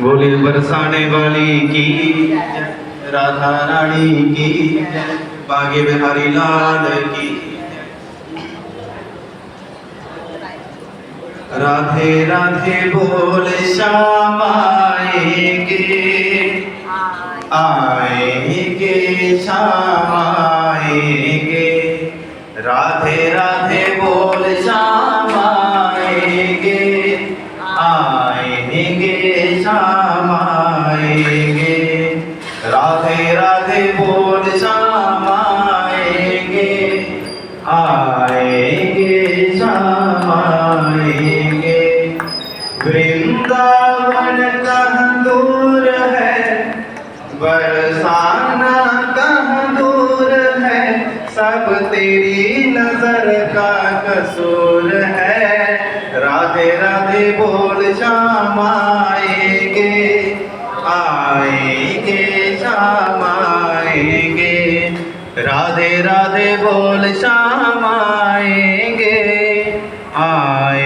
बोले, बरसाने वाली की, राधा रानी की, बागे बिहारी लाल की। राधे राधे बोल, श्याम आएँगे आएँगे, श्याम आएँगे। राधे राधे बोल, श्याम वृंदावन कहाँ दूर है? बरसाना कहाँ दूर है? सब तेरी नज़र का कसूर है। राधे राधे बोल, श्याम आएँगे। आएँगे, श्याम आएँगे। राधे राधे बोल, श्याम आएँगे। आएँगे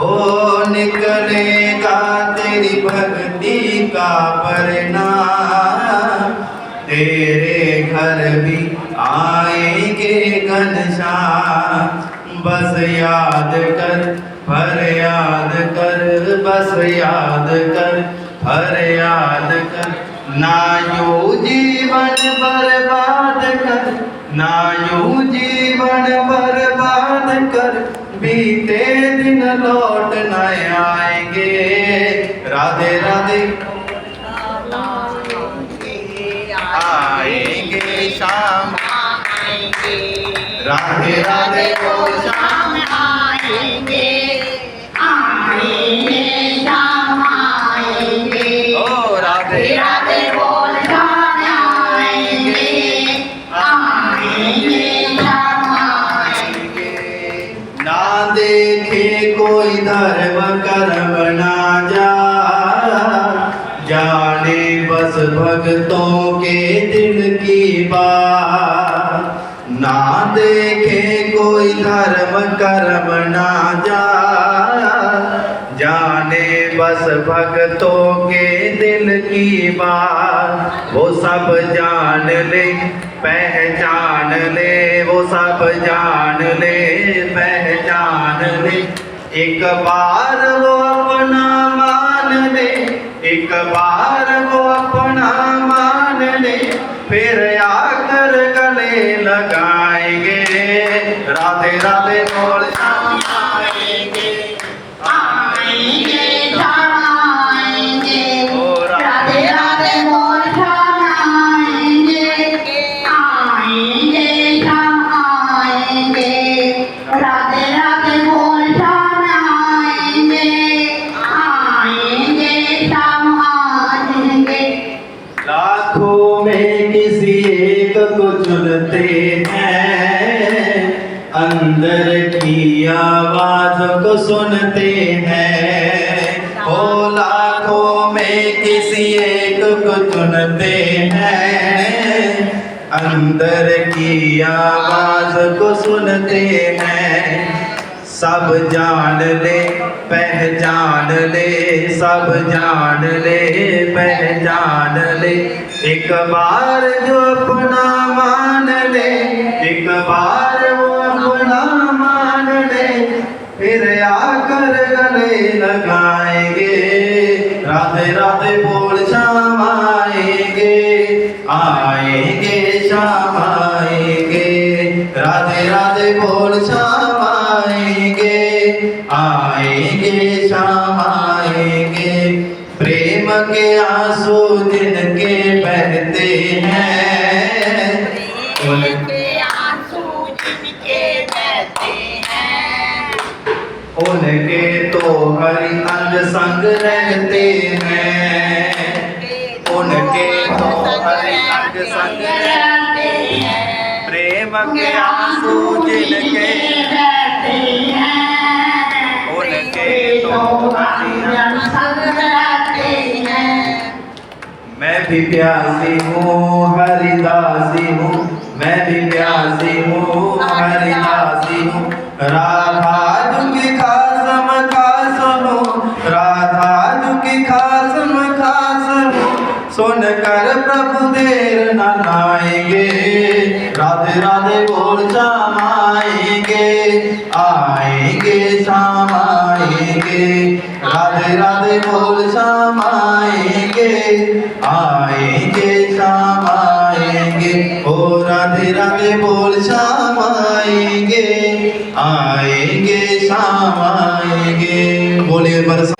ओ निकलेगा तेरी भक्ति का घर भी आएँगे घनश्याम बस याद कर फर याद कर, बस याद कर फर याद कर। ना जीवन बर्बाद कर, ना यूँ जीवन दिन लौट न आएँगे। राधे राधे। आएँगे शाम। राधे राधे। बोल शाम ओ भक्तों के दिल की बात। ना देखे कोई धर्म कर्म ना जा जाने बस भक्तों के दिल की बात। वो सब जान ले, पहचान ले। वो सब जान ले, पहचान ले। एक बार वो अपना मान ले, एक बार वो अपना मान ले फिर आकर गले लगाएँगे राधे राधे बोल अंदर की आवाज़ को सुनते हैं। ओ लाखों में किसी एक को चुनते हैं। अंदर की आवाज़ को सुनते हैं। सब जान ले, पहचान ले, सब जान ले, पहचान ले। एक बार जो अपना मान ले, एक बार वो अपना मान ले फिर आकर गले लगाएँगे। राधे राधे बोल, श्याम आएँगे आएँगे, श्याम आएँगे। राधे राधे बोल, श्याम आएँगे आएँगे, श्याम आएँगे। प्रेम के आँसू जिनके बहते हैं के बहते उनके तो हरि अंग संग रहते हैं। उनके तो हरि अंग संग रहते हैं। प्रेम के आँसू जिनके रहते हैं। उनके तो हरि अंग संग रहते हैं। मैं भी प्यासी हूँ हरिदासी हूँ। मैं भी प्यासी हूँ हरिदासी हूँ। राधा दुखी खासम खास हूँ राधा दुखी खासम खास हूँ सुन कर प्रभु देर न लाएँगे राधे राधे बोल श्याम आएँगे आएँगे श्याम आएँगे। राधे राधे बोल श्याम आएँगे आएँगे श्याम आएँगे ओ राधे राधे बोल शाम आएँगे। आएँगे शाम आएँगे। बोले बरसा